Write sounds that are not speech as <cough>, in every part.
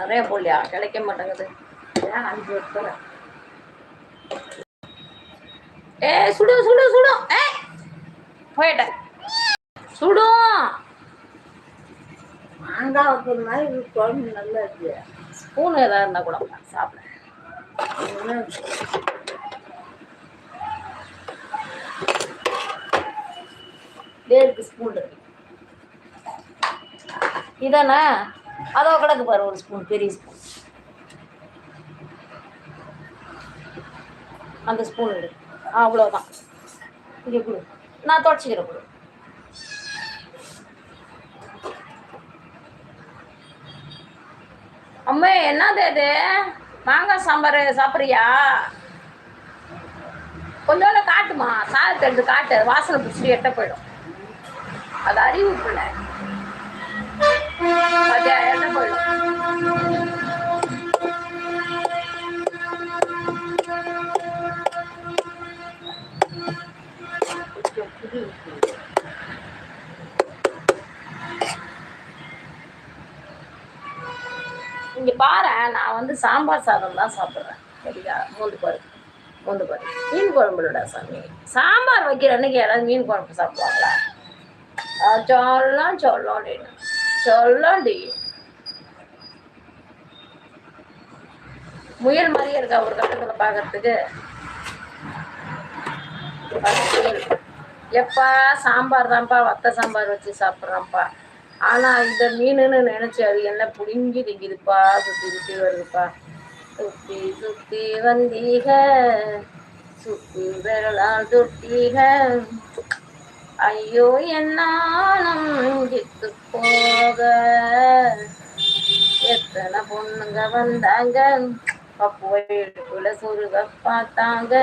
நிறைய போடலையா? கிடைக்க மாட்டேங்குது. ஏன் அஞ்சு வருஷம் ஏ சுடு சுடு சுடும் ஏ போயிட்டேன் சுடும் மாங்காய் வைக்கிற மாதிரி இது குழம்பு நல்லா இருக்கு. ஸ்பூன் ஏதாவது இருந்தால் கூட சாப்பிட. வேருக்கு ஸ்பூன் இருக்கு. இதானே? அதோ கிடக்கு பாரு ஒரு ஸ்பூன் பெரிய ஸ்பூன் அந்த ஸ்பூன் எடு. அவ்வளோதான் இங்கே கொடு. நான் தொடச்சிக்கிறேன் கொடு. அம்மே என்னது இது? மாங்காய் சாம்பார் சாப்பிட்றியா? கொஞ்சோண்டு காட்டுமா? சாதத்தை எடுத்து காட்டு. வாசனை பிடிச்சிட்டு எட்ட போயிடும். அது அறிவு பிள்ளை பாத்தியா, எட்ட போயிடும் கொஞ்சம் புளி ஊத்து. இங்க பாரு நான் வந்து சாம்பார் சாதம் தான் சாப்பிட்றேன். சரியா? மூந்து பாரு மூந்து பாரு மீன் குழம்புலடா சாமி. சாம்பார் வைக்கிற அன்னைக்கு யாராவது மீன் குழம்பு சாப்பிடுவாங்களா? சொல்லலாம் சொல்லலாம் அப்படின்னு. சொல்லடி. முயல் மாதிரியே இருக்கா ஒரு கட்டத்துல பாக்குறதுக்கு? எப்பா சாம்பார் தான்ப்பா வத்த சாம்பார் வச்சு சாப்பிட்றான்ப்பா. ஆனா இந்த மீனுன்னு நினைச்சு அது என்ன புடுங்கி திங்கிதுப்பா சுத்தி சுத்தி வருதுப்பா. சுத்தி சுத்தி வந்தீக சுத்தி விரலால் தொட்டீக. ஐயோ என்னாலும் நெஞ்சித்து போக. எத்தனை பொண்ணுங்க வந்தாங்க? பப்பு வயிற்றுக்குள்ள சொருக பார்த்தாங்க.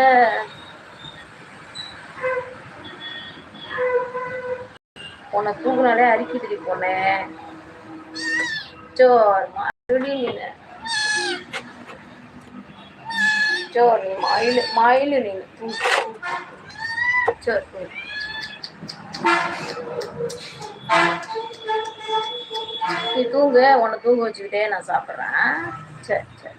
உன்னை தூக்குனாலே அரிக்குதுடி போனேன் சோர் மறுபடியும் நீனு சோர் நீ மயில் மயில் நீனு சோர் நீ தூங்கு உன்னை தூங்க வச்சுக்கிட்டே நான் சாப்பிட்றேன். சரி சரி.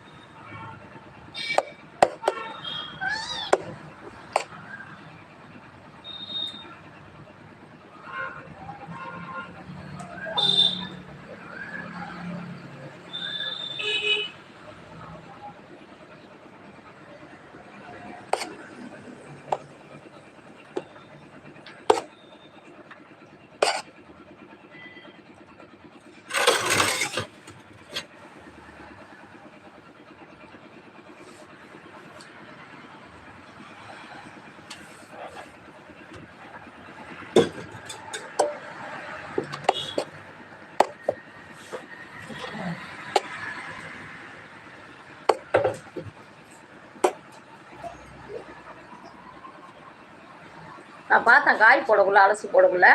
பார்த்தேன். காய் போடக்குள்ள அலசி போடக்குள்ள.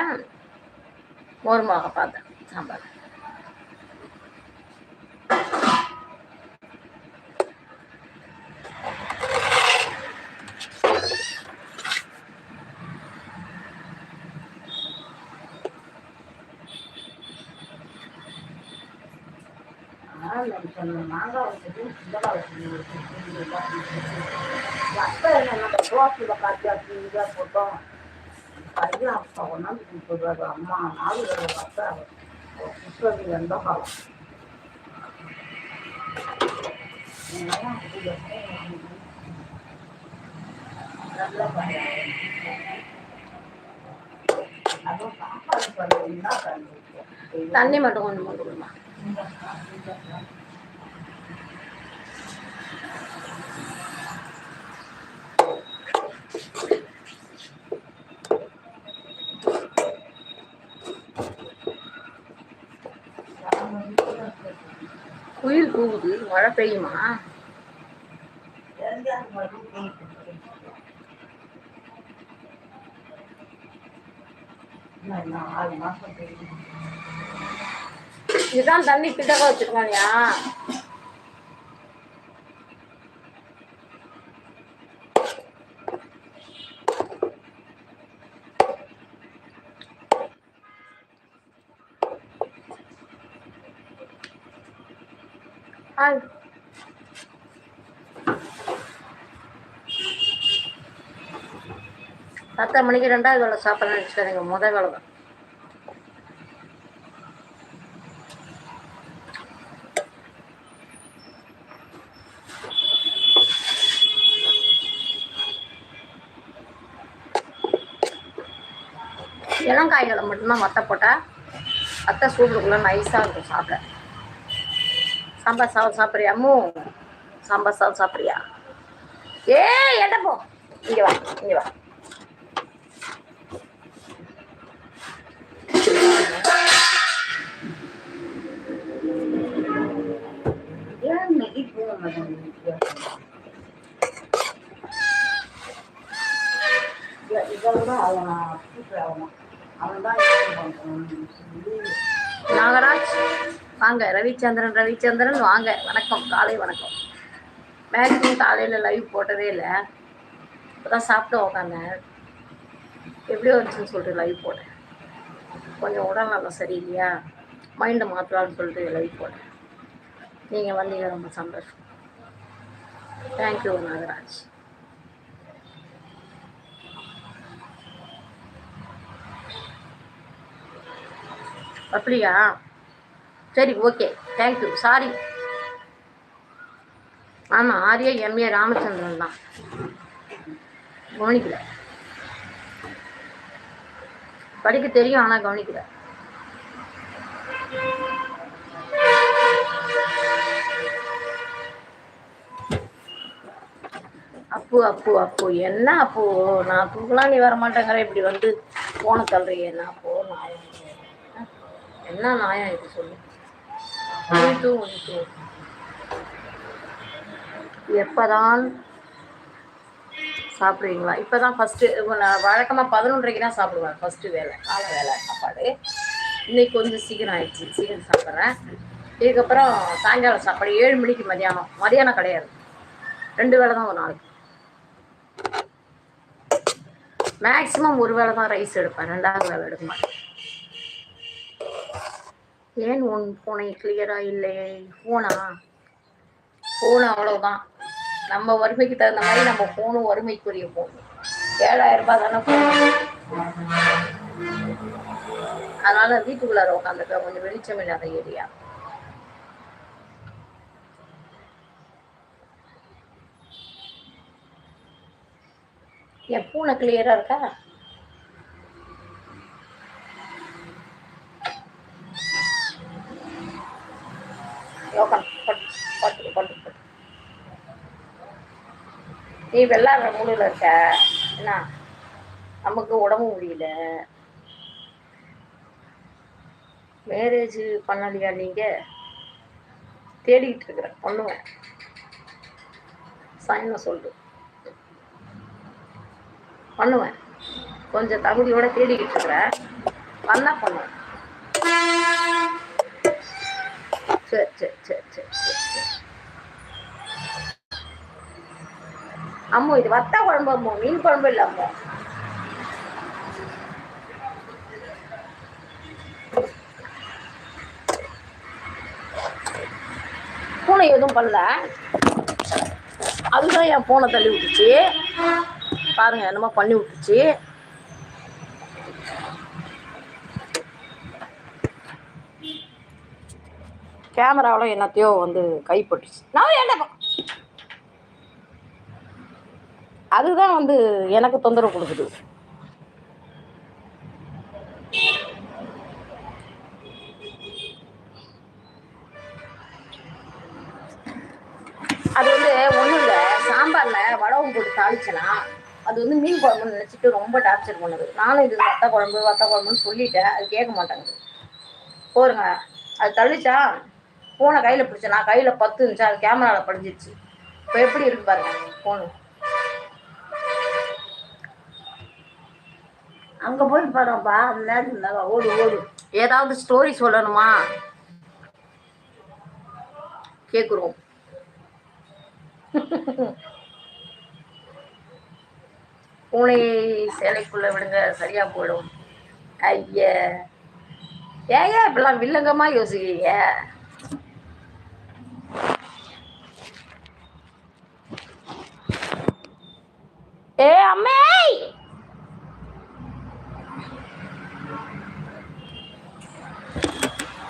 மோர்மாக பார்த்தேன். சாம்பார். மாங்காய் வைக்கிறது சுண்டலா வைக்கணும் அப்போ என்ன நம்ம தோசையில் காய்ச்சி அப்படி இதாக போட்டோம். பையன் அப்பா கொண்டாந்து கொடுத்துருவாரு அம்மா நாலு தடவை தண்ணி மட்டும் கொஞ்சம் கொண்டு கொடுமா குயில் கூவுது மழை பெய்யுமா? இதுதான் தண்ணி கிட்டக்க வச்சிருக்கானியா ஹாய் பத்தரை மணிக்கு ரெண்டாவது வேலை சாப்பிட நினச்சிக்காதீங்க முதல் வேலை தான். இளங்காய்களை மட்டும்தான் மத்த போட்டால் அத்தை சூடுக்குள்ள நைஸாக இருக்கும் சாப்பிட. சாம்பார் சாதம் சாப்பிட்றியா அம்மு? சாம்பார் சாதம் சாப்பிட்றியா? ஏ எடப்போ போ. இங்கே வா இங்கே வா. நாகராஜ் வாங்க. ரவிச்சந்திரன் ரவிச்சந்திரன் வாங்க. வணக்கம். காலை வணக்கம். மேக்ஸிமம் காலையில் லைவ் போட்டதே இல்லை. இப்போ தான் சாப்பிட்டு உக்காந்தேன். எப்படியோ வந்துச்சுன்னு சொல்லிட்டு லைவ் போட்டேன். கொஞ்சம் உடல் நல்லா சரியில்லையா? மைண்டை மாற்றலான்னு சொல்லிட்டு லைவ் போட்டேன். நீங்கள் வந்தீங்க ரொம்ப சந்தோஷம். தேங்க்யூ நாகராஜ் அப்படியா? சரி ஓகே தேங்க்யூ சாரி ஆமாம் ஆர்யா எம்ஏ ராமச்சந்திரன் தான். கவனிக்கல. படிக்க தெரியும் ஆனால் கவனிக்கல. அப்பு அப்பு அப்பு. என்ன அப்பு? நான் தூக்கலாம் நீ வரமாட்டேங்கிற. இப்படி வந்து போன தள்ளுறீங்க என்ன அப்போ? நாயம். என்ன நாயம் இது? சொல்லு. உனித்து உனித்து எப்பதான் சாப்பிடுவீங்களா இப்போதான் ஃபஸ்ட்டு நான் வழக்கமாக பதினொன்றரைக்கு தான் சாப்பிடுவேன். ஃபஸ்ட்டு வேலை காலை வேலை சாப்பாடு. இன்னைக்கு கொஞ்சம் சீக்கிரம் ஆயிடுச்சு. சீக்கிரம் சாப்பிட்றேன். இதுக்கப்புறம் சாயங்காலம் சாப்பாடு. ஏழு மணிக்கு மதியானம் மதியானம் கிடையாது. ரெண்டு வேளை தான் ஒரு நாளைக்கு. மேக்ஸிமம் ஒரு வேளை தான் ரைஸ் எடுப்பேன் ரெண்டாவது வேளை எடுக்க மாட்டேன். ஏன் உன் பூனை கிளியரா இல்லையே ஃபோனா ஃபோன் அவ்வளவுதான். நம்ம வறுமைக்கு தகுந்த மாதிரி நம்ம ஃபோனும் வறுமைக்குரிய ஃபோன் ஏழாயிரம் ரூபாய் தானே ஃபோன் அதனால வீட்டுக்குள்ளார உட்காந்துருக்க கொஞ்சம் வெளிச்சம் இல்லாத ஏரியா என் பூனை கிளியரா இருக்கா? நீ வெள்ளாடுற மூடில் இருக்க என்ன? நமக்கு உடம்பு முடியல. மேரேஜ் பண்ணலையா நீங்க? தேடிக்கிட்டு இருக்கிற பண்ணுவேன். சாயன சொல்லு. பண்ணுவேன். கொஞ்சம் தகுதியோட தேடிக்கிட்டு இருக்கிறேன். பண்ணா பண்ணுவேன். சரி சரி சரி சரி சரி சரி. அம்மோ இது வத்த குழம்பு அம்மோ. மீன் குழம்பு இல்லை அம்மோ. பூனை எதுவும் பண்ணல. அதுதான் என் பூனை தள்ளி விட்டுச்சு. பாருங்க என்னமோ பண்ணி விட்டுச்சு. கேமராவில் என்னத்தையோ வந்து கைப்பட்டுச்சு நான் என்ன அதுதான் வந்து எனக்கு தொந்தரவு கொடுக்குது. அது வந்து ஒன்றும் இல்லை சாம்பாரில் வடவும் போட்டு தாளிச்சலாம். அது வந்து மீன் குழம்புன்னு நினச்சிட்டு ரொம்ப டார்ச்சர் பண்ணுது. நானும் இது வத்த குழம்பு வத்த குழம்புன்னு சொல்லிட்டேன். அது கேட்க மாட்டேங்குது போருங்க. அது தள்ளிச்சா ஃபோனை கையில் பிடிச்சேன் நான் கையில் பத்து இருந்துச்சு. அது கேமராவில் படிஞ்சிருச்சு. இப்போ எப்படி இருக்கு பாருங்க ஃபோனு அங்க போய் பாருப்பா அந்த நேரத்தில் ஓடு ஓடு. ஏதாவது ஸ்டோரி சொல்லணுமா? கேட்குறோம் <laughs> பூனையை சேலைக்குள்ளே விடுங்க சரியாக போயிடும். ஐய. ஏயா இப்பெல்லாம் வில்லங்கமாக யோசிக்கிறீங்க? ஏ அம்மே!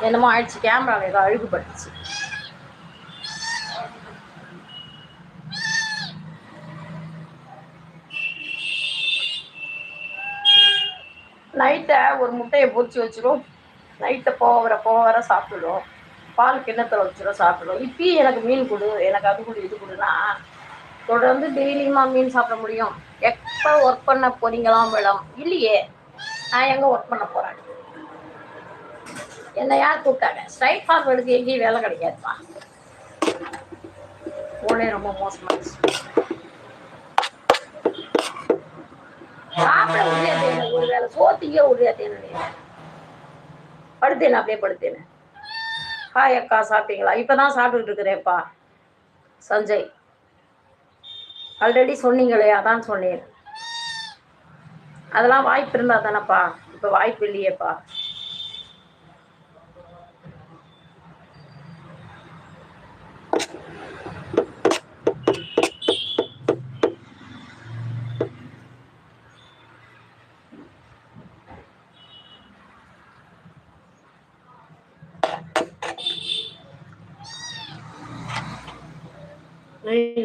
என்னமோ ஆயிடுச்சு கேமரா அழுகுபட்டுச்சு முட்டையை பொறிச்சு வச்சிரும். நைட்டை போகிற போகிற சாப்பிடுவோம். பால் கிண்ணத்தில் வச்சிடும் சாப்பிடுவோம். இப்பயும் எனக்கு மீன் கொடு எனக்கு அது கொடு இது கொடுனா தொடர்ந்து டெய்லியுமா மீன் சாப்பிட முடியும். எப்போ ஒர்க் பண்ண போறீங்களாம் மேடம்? இல்லையே. நான் எங்கே ஒர்க் பண்ண போகிறேன் என்னை யார் கூப்பிட்டாங்க? ஸ்ட்ரைட் ஃபார்வர்டுக்கு எங்கேயும் வேலை கிடைக்காதுப்பா. போனே ரொம்ப மோசமாக சாப்பிட முடியாது. மேல வேலை சோத்திக்கே படுத்தேன் அப்படியே படுத்தேன். ஹாய் அக்கா சாப்பிட்டீங்களா? இப்பதான் சாப்பிட்டுட்டு இருக்கிறேன்ப்பா. சஞ்சய் ஆல்ரெடி சொன்னீங்களே அதான் சொன்னேன். அதெல்லாம் வாய்ப்பு இருந்தா தானேப்பா. இப்போ வாய்ப்பு இல்லையேப்பா.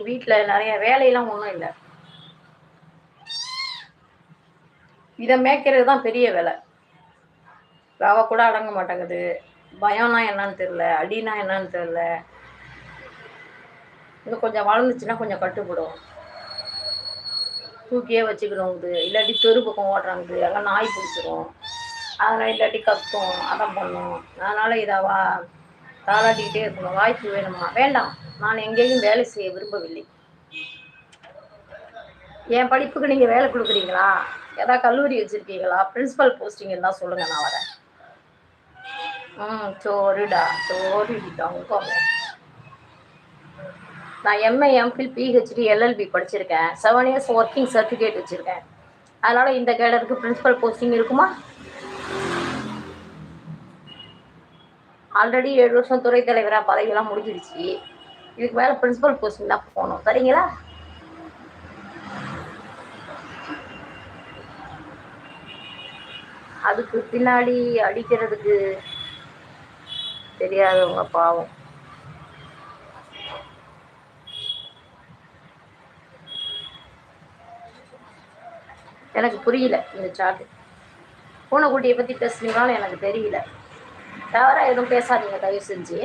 வீட்டில் நிறைய வேலையெல்லாம் ஒன்றும் இல்லை. இதை மேய்க்கிறது தான் பெரிய வேலை. ரவை கூட அடங்க மாட்டேங்குது. பயம்னா என்னன்னு தெரியல அடினா என்னன்னு தெரியல. இன்னும் கொஞ்சம் வளர்ந்துச்சுன்னா கொஞ்சம் கட்டுப்படும். தூக்கியே வச்சுக்கணும் இது. இல்லாட்டி தெரு பக்கம் ஓடுறாங்க அங்கே நாய் பிடிச்சிரும். அதனால் இல்லாட்டி கத்தும். அதான் பண்ணும். அதனால் இதை வா தாளாட்டிக்கிட்டே இருக்கணும். வாய்ப்பு வேணுமா? வேண்டாம். நான் எங்கேயும் வேலை செய்ய விரும்பவில்லை. என் படிப்புக்கு நீங்கள் வேலை கொடுக்குறீங்களா? ஏதாவது கல்லூரி வச்சுருக்கீங்களா? பிரின்சிபல் போஸ்டிங் இருந்தால் சொல்லுங்கள் நான் வரேன். ம் சோறுடா சோறுடா உங்க நான் எம்ஏ எம்ஃபில் பிஹெச்டி எல்எல்பி படிச்சிருக்கேன். செவன் இயர்ஸ் ஒர்க்கிங் சர்டிஃபிகேட் வச்சுருக்கேன். அதனால் இந்த கேடருக்கு பிரின்சிபல் போஸ்டிங் இருக்குமா? ஆல்ரெடி ஏழு வருஷம் துறை தலைவராக பதவியெல்லாம் முடிஞ்சிடுச்சு. இதுக்கு மேலே பிரின்சிபல் போஸ்டிங் தான் போகணும். சரிங்களா? அதுக்கு பின்னாடி அடிக்கிறதுக்கு தெரியாதவங்க பாவம். எனக்கு புரியல இந்த சார்ட் பூனைக்குட்டியை பற்றி பேசுனீங்களாலும் எனக்கு தெரியல. தவிர எதுவும் பேசாதீங்க தயவு செஞ்சு.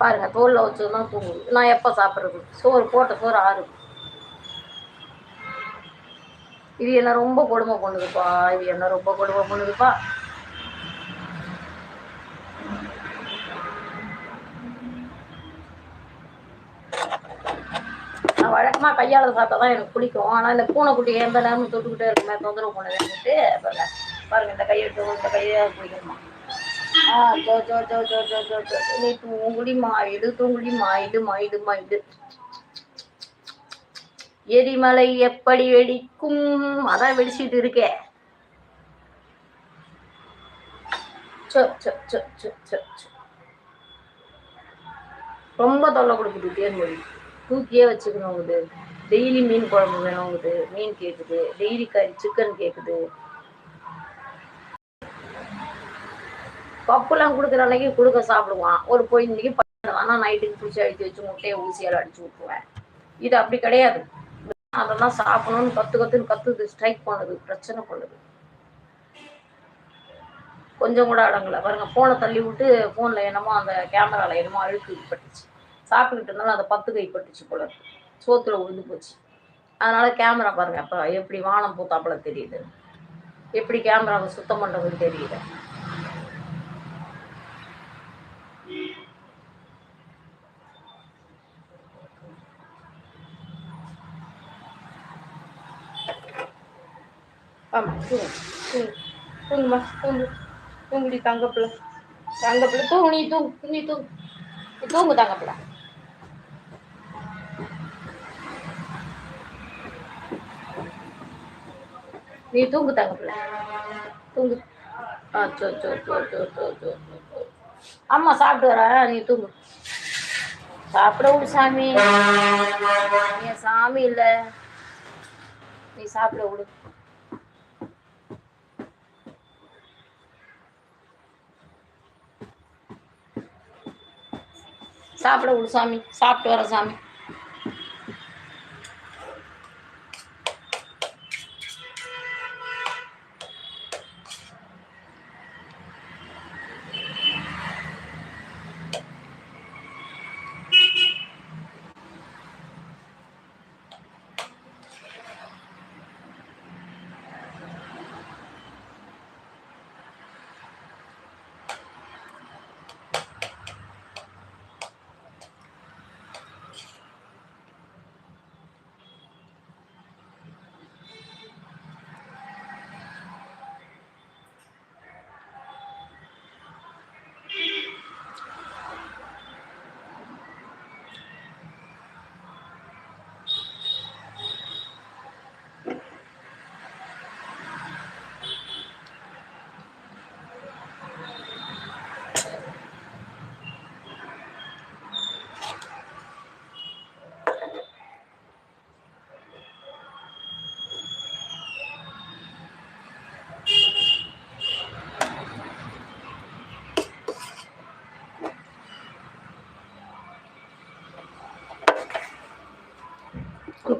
பாருங்க தோல்ல வச்சதுதான் தூங்குது. நான் எப்போ சாப்பிட்றது? சோறு போட்ட சோறு ஆறு. இது என்ன ரொம்ப கொடுமை பண்ணுதுப்பா இது என்ன ரொம்ப கொடுமை பண்ணுதுப்பா. நான் வழக்கமாக கையால் சாப்பிட்டா தான் எனக்கு பிடிக்கும். ஆனால் இந்த பூனைக்குட்டி எந்த நேரமும் தொட்டுக்கிட்டே இருக்குமே தொந்தரவு பண்ணுதுன்னுட்டு பாருங்க பாருங்க இந்த கையை இந்த கையை பிடிக்கணுமா? ஜோ ஜோ ஜோ ஜோ ஜோ ஜோ ஜோ. நீ தூங்குடி இது தூங்குடி மாயிடு மாயிடு இது எரிமலை எப்படி வெடிக்கும்? அதான் வெடிச்சிட்டு இருக்கே. ரொம்ப தொல்லை கொடுக்குது தேன்மொழி தூக்கியே வச்சுக்கணும் இது டெய்லி மீன் குழம்பு வேணும் இது மீன் கேட்குது டெய்லி கறி சிக்கன் கேட்குது பப்புலாம் கொடுக்குற அன்னைக்கு கொடுக்க சாப்பிடுவான். ஒரு பொழுதுக்கு ஆனால் நைட்டுக்கு பிடிச்சி அழுத்தி வச்சு முட்டையை ஊசியால் அடிச்சு விட்டுருவேன் இது அப்படி கிடையாது. அதெல்லாம் சாப்பிடணும்னு கத்து கத்துன்னு கத்துது. ஸ்ட்ரைக் பண்ணுது. பிரச்சனை பண்ணுது. கொஞ்சம் கூட அடங்கல. பாருங்க ஃபோனை தள்ளி விட்டு ஃபோனில் என்னமோ அந்த கேமராவில் என்னமோ அழுக்கு பட்டுச்சு. சாப்பிட்டுக்கிட்டு இருந்தாலும் அந்த பத்து கை பட்டுச்சு போல சோத்துல விழுந்து போச்சு. அதனால கேமரா பாருங்க. அப்போ எப்படி வானம் பூத்தாப்புல தெரியுது? எப்படி கேமராவை சுத்தம் பண்ணுறதுன்னு தெரியல ஆமாம் தூங்கு தூங்கு தூங்குமா தூங்கு தூங்குடி தங்கப்பிள்ள தங்கப்பிள்ள தூங்கு நீ தூங்கு நீ தூங்கு. நீ தூங்கு தங்கப்பிள்ள நீ தூங்கு தங்கப்பிள்ள தூங்கு. ஆ சோ சோ சோ சோ சோ சோ அம்மா சாப்பிட்டு வர நீ தூங்கு. சாப்பிட விடு சாமி. என் சாமி இல்லை? நீ சாப்பிட விடு. சாப்பிட விடு சாமி சாப்பிட்டு வர சாமி.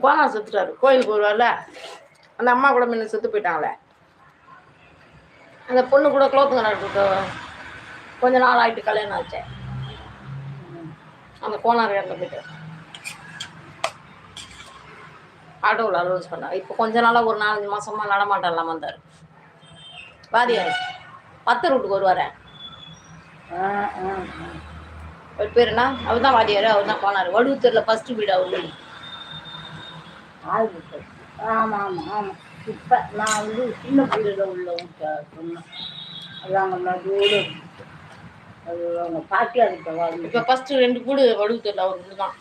கோணா செத்துட்டாரு. கோயிலுக்கு வருவார்ல? அந்த அம்மா கூட முன்ன செத்து போயிட்டாங்களே. அந்த பொண்ணு கூட குளோத்துங்க நடக்கு கொஞ்ச நாள் ஆயிட்டு கல்யாணம் ஆச்சு. அந்த கோனார் இறந்து போயிட்டு ஆட்டோவில் அலோன்ஸ் பண்ணார் இப்போ கொஞ்ச நாளாக ஒரு நாலஞ்சு மாசமா நடமாட்டம் இல்லாமல் வந்தார் வாதியார் பத்து ரூட்டுக்கு வருவார். அவர் பேர் என்ன? அவர் தான் வாதியார் அவர் தான் கோனார் வடுவத்தூரில் ஃபஸ்ட்டு வீடு அவர். வீடு ஆயிரத்தி ஆமாம் ஆமாம் ஆமாம் இப்போ நான் வந்து சின்ன பிள்ளையில உள்ள வீட்டை சொன்னேன். அது அவங்க நடுவோடு அது அவங்க பாட்டியார் கிட்ட வாழ்ந்து இப்போ ஃபஸ்ட்டு ரெண்டு கூடு வடுவத்தூரில் அவர் வீடு தான்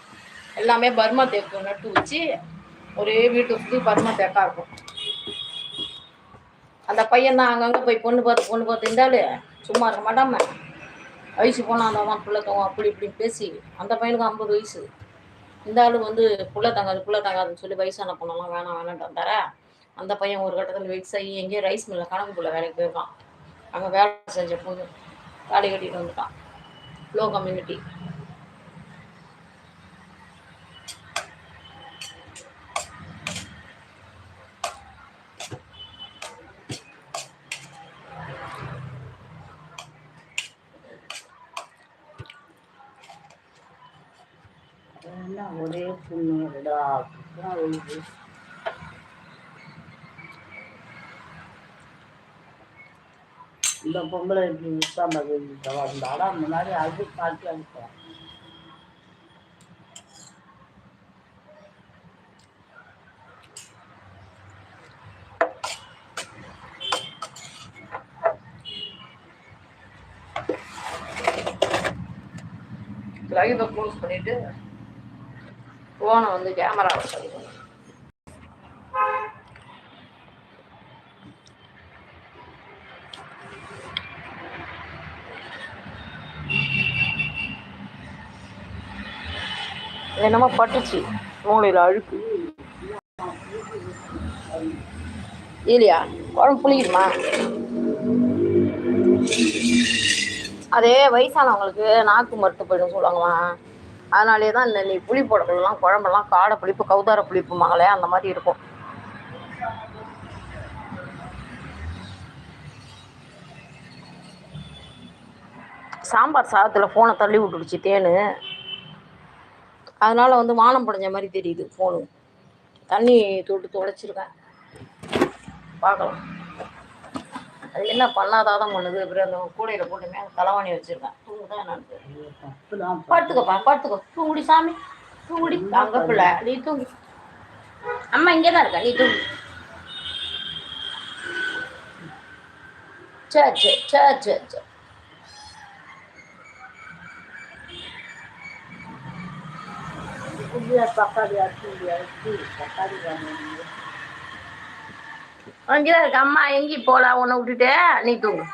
எல்லாமே பர்மா தேக்கு நட்டு வச்சு ஒரே வீட்டு சுற்றி பர்மா தேக்கா இருக்கும். அந்த பையன் தான் அங்கங்கே போய் பொண்ணு பார்த்து பொண்ணு பார்த்து இருந்தாலும் சும்மா இருக்க மாட்டாம. வயசு போனால் அந்த அவன் புள்ள அப்படி இப்படின்னு பேசி. அந்த பையனுக்கு ஐம்பது வயசு. இந்த ஆளு வந்து புள்ள தங்காது புள்ள தங்காதுன்னு சொல்லி வயசான பொண்ணெல்லாம் வேணாம் வேணான்ட்டு வந்தாரா? அந்த பையன் ஒரு கட்டத்தில் வெக்ஸ் ஆகி எங்கேயோ ரைஸ் மில்லில் கணக்கு புள்ள வேலைக்கு போயிருக்கான். அங்கே வேலை செஞ்ச பொண்ணு தாடி கட்டிட்டு வந்துட்டான். லோ கம்யூனிட்டி அப்படிதான் இந்த பொம்பளை இப்படி உட்காந்து இருந்துட்டவா அந்த முன்னாடி அது காட்டி அனுப்பேன் லைவை க்ளோஸ் பண்ணிவிட்டு ஃபோனை வந்து கேமராவை என்னமோ பட்டுச்சு. மூளையில் அழுக்கு. இல்லையா? குழம்பு புளிக்குமா? அதே வயசானவங்களுக்கு நாக்கு மருத்து போயிடும் சொல்லுவாங்களா அதனாலே தான் இந்த நீ புளி போடலாம் குழம்பெல்லாம் காடை புளிப்பு கௌதார புளிப்புமாங்களே அந்த மாதிரி இருக்கும். சாம்பார் சாதத்தில் ஃபோனை தள்ளி விட்டுடுச்சு தேனு. அதனால வந்து வானம் படைஞ்ச மாதிரி தெரியுது ஃபோனு தண்ணி தொட்டு தொலைச்சிருக்கேன். பார்க்கலாம். அது என்ன பண்ணாதான் பண்ணுது. அப்புறம் அந்த கூடையில் போட்டு மேலே தலைவாணி வச்சிருக்கேன். தூங்குதான் என்னன்னு தெரியல. தப்புதான் படுத்துக்கப்பா படுத்துக்கோ. தூங்குடி சாமி. தூங்குடி. அங்க பிள்ளை. நீ தூங்கி. அம்மா இங்கே தான் இருக்க? நீ தூங்கி. சரி சரி சரி சரி சரி. புதிய தக்காளி அரிசி அரிசி தக்காளி வாங்க இருக்கு அம்மா எங்கேயும் போகலாம் உன்னை விட்டுட்டு? நீ தூங்கு.